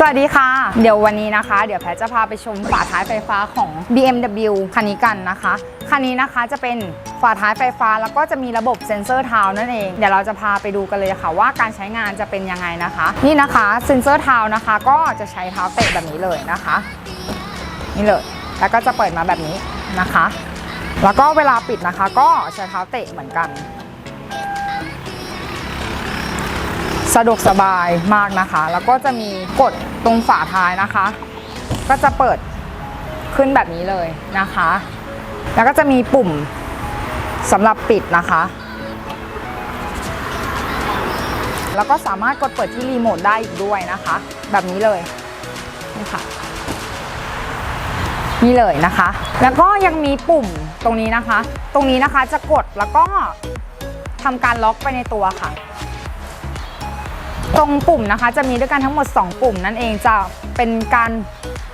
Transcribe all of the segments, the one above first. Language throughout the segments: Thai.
สวัสดีค่ะ เดี๋ยววันนี้นะคะ เดี๋ยวแพทจะพาไปชมฝาท้ายไฟฟ้าของ BMW คันนี้กันนะคะ คันนี้นะคะจะเป็นฝาท้ายไฟฟ้าแล้วก็จะมีระบบเซ็นเซอร์เท้านั่นเอง เดี๋ยวเราจะพาไปดูกันเลยค่ะ ว่าการใช้งานจะเป็นยังไงนะคะ นี่นะคะเซ็นเซอร์เท้านะคะ ก็จะใช้เท้าเตะแบบนี้เลยนะคะ นี่เลย แล้วก็จะเปิดมาแบบนี้นะคะ แล้วก็เวลาปิดนะคะ ก็ใช้เท้าเตะเหมือนกัน สะดวกสบายมากนะคะ แล้วก็จะมีกดตรงฝาท้ายนะคะ ก็จะเปิดขึ้นแบบนี้เลยนะคะ แล้วก็จะมีปุ่มสำหรับปิดนะคะ แล้วก็สามารถกดเปิดที่รีโมทได้อีกด้วยนะคะ แบบนี้เลยนี่ค่ะนี่เลยนะคะ แล้วก็ยังมีปุ่มตรงนี้นะคะ ตรงนี้นะคะจะกดแล้วก็ทำการล็อกไปในตัวค่ะ ตรงปุ่มนะคะจะมีด้วยกันทั้งหมด 2 ปุ่มนั่นเองจะเป็นการ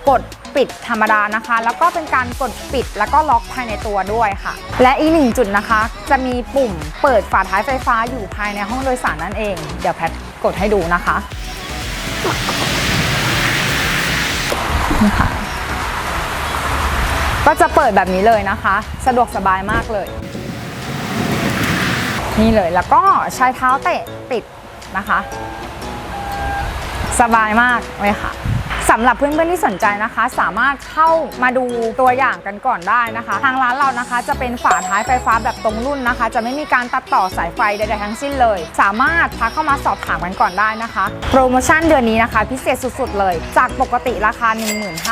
กดปิดธรรมดานะคะ แล้วก็เป็นการกดปิดแล้วก็ล็อกภายในตัวด้วยค่ะ และอีกหนึ่งจุดนะคะ จะมีปุ่มเปิดฝาท้ายไฟฟ้าอยู่ภายในห้องโดยสารนั่นเอง เดี๋ยวแพทกดให้ดูนะคะนี่ค่ะก็จะเปิดแบบนี้เลยนะคะ สะดวกสบายมากเลย นี่เลยแล้วก็ใช้เท้าเตะปิด นะคะ สบายมากเลยค่ะสำหรับเพื่อนๆที่สนใจนะคะ สามารถเข้ามาดูตัวอย่างกันก่อนได้นะคะ ทางร้านเรานะคะจะเป็นฝาท้ายไฟฟ้าแบบตรงรุ่นนะคะ จะไม่มีการตัดต่อสายไฟใดๆทั้งสิ้นเลย สามารถทักเข้ามาสอบถามกันก่อนได้นะคะ โปรโมชั่นเดือนนี้นะคะ พิเศษสุดๆเลย จากปกติราคา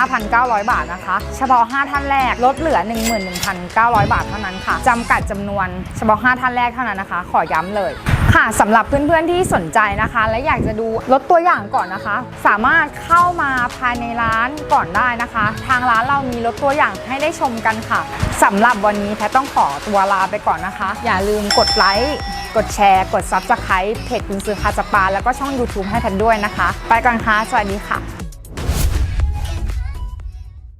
15,900 บาทนะคะ เฉพาะ 5 ท่านแรกลดเหลือ 11,900 บาทเท่านั้นค่ะจำกัดจำนวนเฉพาะ 5 ท่านแรกเท่านั้นนะคะ ขอย้ำเลย ค่ะสำหรับเพื่อนๆที่สนใจนะคะ และอยากจะดูรถตัวอย่างก่อนนะคะ สามารถเข้ามาภายในร้านก่อนได้นะคะ ทางร้านเรามีรถตัวอย่างให้ได้ชมกันค่ะสำหรับวันนี้แพทต้องขอตัวลาไปก่อนนะคะ อย่าลืมกดไลค์กดแชร์ กด s u b สไครต์เพจคุณซื้อคาสปา แล้วก็ช่อง YouTube ให้แพทด้วยนะคะ ไปก่อนค่ะ สวัสดีค่ะ